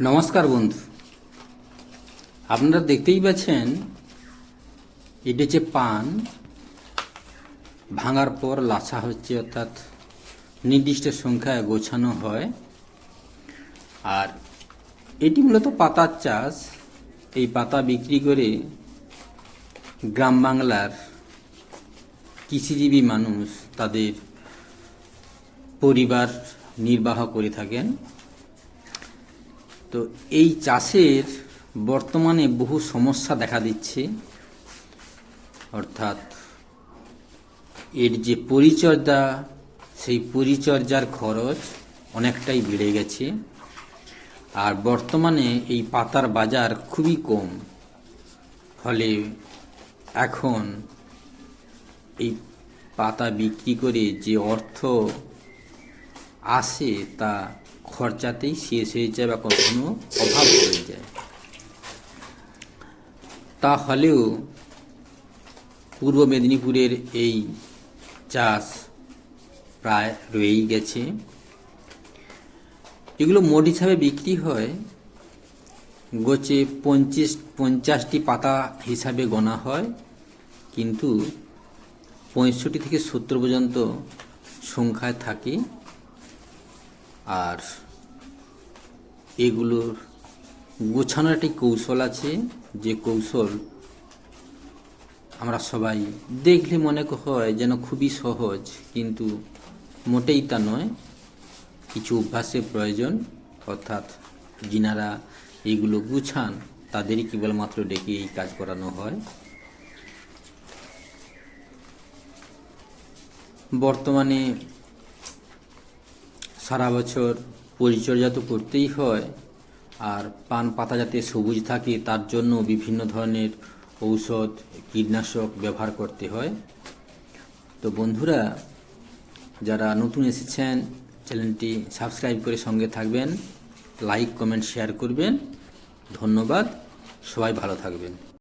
নমস্কার বন্ধু। আপনারা দেখতেই পাচ্ছেন, এটা হচ্ছে পান। ভাঙার পর লাচা হচ্ছে, অর্থাৎ নির্দিষ্ট সংখ্যায় গোছানো হয়। আর এটি মূলত পাতার চাষ। এই পাতা বিক্রি করে গ্রাম বাংলার কৃষিজীবী মানুষ তাদের পরিবার নির্বাহ করে থাকেন। তো এই চাষের বর্তমানে বহু সমস্যা দেখা দিচ্ছে। অর্থাৎ এর যে পরিচর্যা, সেই পরিচর্যার খরচ অনেকটাই বেড়ে গেছে। আর বর্তমানে এই পাতার বাজার খুবই কম। ফলে এখন এই পাতা বিক্রি করে যে অর্থ আসে, তা খরচাতেই শেষ হয়ে যায় বা কখনো অভাব হয়ে যায়। তা হলেও পূর্ব মেদিনীপুরের এই চাষ প্রায় রয়েই গেছে। এগুলো মোট হিসাবে বিক্রি হয়, গোছে পঞ্চাশ, পঞ্চাশটি পাতা হিসাবে গোনা হয়, কিন্তু পঁয়ষট্টি থেকে সত্তর পর্যন্ত সংখ্যায় থাকে। আর এগুলোর গোছানোর একটি কৌশল আছে, যে কৌশল আমরা সবাই দেখলে মনে হয় যেন খুবই সহজ, কিন্তু মোটেই তা নয়। কিছু অভ্যাসের প্রয়োজন, অর্থাৎ যিনারা এইগুলো গুছান, তাদেরই কেবলমাত্র ডেকে এই কাজ করানো হয়। বর্তমানে সারা বছর পরিচর্যা তো করতেই হয়। আর পান পাতা যাতে সবুজ থাকে, তার জন্য বিভিন্ন ধরনের ঔষধ, কীটনাশক ব্যবহার করতে হয়। তো বন্ধুরা, যারা নতুন এসেছেন, চ্যানেলটি সাবস্ক্রাইব করে সঙ্গে থাকবেন, লাইক, কমেন্ট, শেয়ার করবেন। ধন্যবাদ, সবাই ভালো থাকবেন।